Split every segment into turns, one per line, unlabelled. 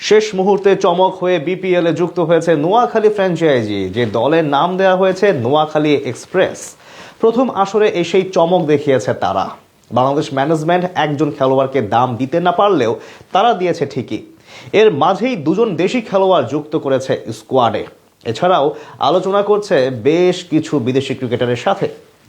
শেষ মুহূর্তে চমক হয়ে বিপিএল যুক্ত হয়েছে নোয়াখালী ফ্র্যাঞ্চাইজি যে দলের নাম দেওয়া হয়েছে নোয়াখালী এক্সপ্রেস প্রথম আসরে এসেই চমক দেখিয়েছে তারা। বাংলাদেশ ম্যানেজমেন্ট একজন খেলোয়াড়কে দাম দিতে না পারলেও তারা দিয়েছে ঠিকই। এর মাঝেই দুজন দেশি খেলোয়াড় যুক্ত করেছে স্কোয়াডে এছাড়াও আলোচনা করছে বেশ কিছু বিদেশি ক্রিকেটারের সাথে।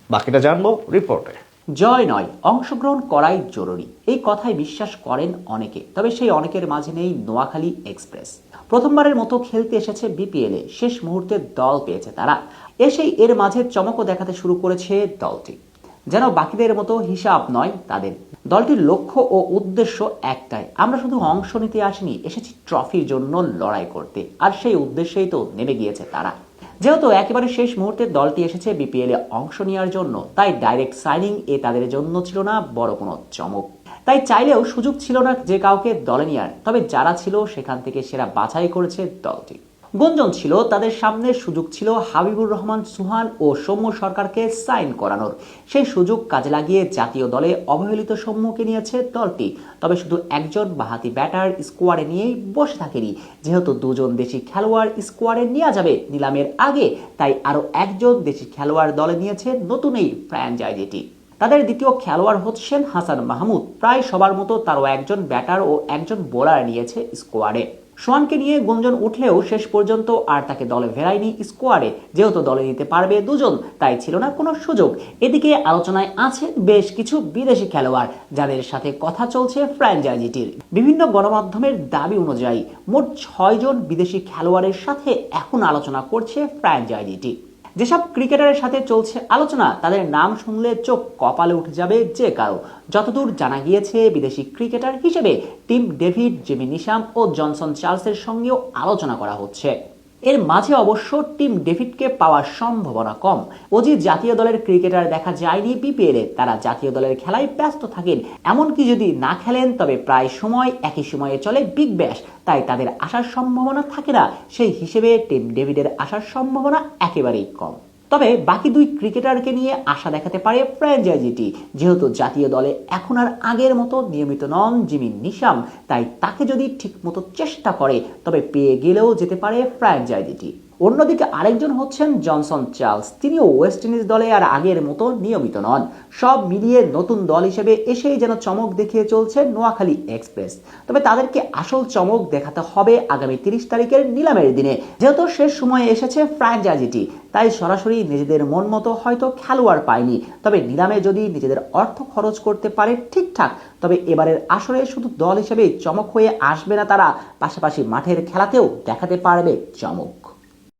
বাকিটা জানব রিপোর্টে
জয় নয়, অংশগ্রহণ করাই জরুরি। এই কথায় বিশ্বাস করেন অনেকে, তবে সেই অনেকের মাঝে নেই নোয়াখালী এক্সপ্রেস। প্রথমবারের মতো খেলতে এসেছে বিপিএল শেষ মুহূর্তে দল পেয়েছে তারা। এসেই এর মাঝে চমকও দেখাতে শুরু করেছে দলটি। যেন বাকিদের মতো হিসাব নয় তাদের। দলটির লক্ষ্য ও উদ্দেশ্য একটাই, আমরা শুধু অংশ নিতে আসিনি, এসেছি ট্রফির জন্য লড়াই করতে। আর সেই উদ্দেশ্যেই তো নেমে গিয়েছে তারা। যেহেতু একেবারে শেষ মুহূর্তে দলটি এসেছে বিপিএল এ অংশ নেওয়ার জন্য, তাই ডাইরেক্ট সাইনিং এ তাদের জন্য ছিল না বড় কোনো চমক। তাই চাইলেও সুযোগ ছিল না যে কাউকে দলে নেওয়ার তবে যারা ছিল সেখান থেকে সেরা বাছাই করেছে দলটি। গুঞ্জন ছিল, তাদের সামনে সুযোগ ছিল হাবিবুর রহমান, সুহান ও সৌম্য সরকারকে সাইন করানোর। সেই সুযোগ কাজে লাগিয়ে জাতীয় দলে অবহেলিত সৌম্যকে নিয়েছে দলটি। তবে শুধু একজন বাহাতি ব্যাটার স্কোয়াডে নিয়েই বসে থাকেনি। যেহেতু দুজন দেশি খেলোয়াড় স্কোয়াডে নেওয়া যাবে নিলামের আগে, তাই আরও একজন দেশি খেলোয়াড় দলে নিয়েছে নতুন এই ফ্র্যাঞ্চাইজিটি। তাদের দ্বিতীয় খেলোয়াড় হচ্ছেন হাসান মাহমুদ। প্রায় সবার মতো তারও একজন ব্যাটার ও একজন বোলার নিয়েছে স্কোয়াডে। সোয়ানকে নিয়ে গুঞ্জন উঠলেও শেষ পর্যন্ত আর তাকে দলে ফেরায়নি স্কোয়াডে। যেহেতু দলে নিতে পারবে দুজন, তাই ছিল না কোনো সুযোগ। এদিকে আলোচনায় আছেন বেশ কিছু বিদেশি খেলোয়াড়, যাদের সাথে কথা চলছে ফ্র্যাঞ্চাইজিটির। বিভিন্ন গণমাধ্যমের দাবি অনুযায়ী মোট ছয়জন বিদেশি খেলোয়াড়ের সাথে এখন আলোচনা করছে ফ্র্যাঞ্চাইজিটি। যেসব ক্রিকেটারের সাথে চলছে আলোচনা, তাদের নাম শুনলে চোখ কপালে উঠে যাবে যে কারও। যতদূর জানা গিয়েছে, বিদেশি ক্রিকেটার হিসেবে টিম ডেভিড, জেমি নিশাম ও জনসন চার্লসের সঙ্গেও আলোচনা করা হচ্ছে। এর মাঝে অবশ্য টিম ডেভিডকে পাওয়ার সম্ভাবনা কম। অজি জাতীয় দলের ক্রিকেটার দেখা যায়নি বিপিএল তারা জাতীয় দলের খেলায় ব্যস্ত থাকেন। এমনকি যদি না খেলেন, তবে প্রায় সময় একই সময়ে চলে বিগ ব্যাশ তাই তাদের আসার সম্ভাবনা থাকে না। সেই হিসেবে টিম ডেভিডের আসার সম্ভাবনা একেবারেই কম। তবে বাকি দুই ক্রিকেটারকে নিয়ে আশা দেখাতে পারে ফ্র্যাঞ্চাইজিটি। যেহেতু জাতীয় দলে এখন আর আগের মতো নিয়মিত নন জিমি নিশাম, তাই তাকে যদি ঠিকমতো চেষ্টা করে, তবে পেয়ে গেলেও যেতে পারে ফ্র্যাঞ্চাইজিটি। অন্যদিকে আরেকজন হচ্ছেন জনসন চার্লস। তিনিও ওয়েস্ট ইন্ডিজ দলে আর আগের মতো নিয়মিত নন। সব মিলিয়ে নতুন দল হিসেবে এসেই যেন চমক দেখিয়ে চলছে নোয়াখালী এক্সপ্রেস। তবে তাদেরকে আসল চমক দেখাতে হবে আগামী তিরিশ তারিখের নিলামের দিনে। যেহেতু শেষ সময়ে এসেছে ফ্র্যাঞ্চাইজিটি তাই সরাসরি নিজেদের মন মতো হয়তো খেলোয়াড় পায়নি। তবে নিলামে যদি নিজেদের অর্থ খরচ করতে পারে ঠিকঠাক, তবে এবারের আসরে শুধু দল হিসেবে চমক হয়ে আসবে না তারা। পাশাপাশি মাঠের খেলাতেও দেখাতে পারবে চমক।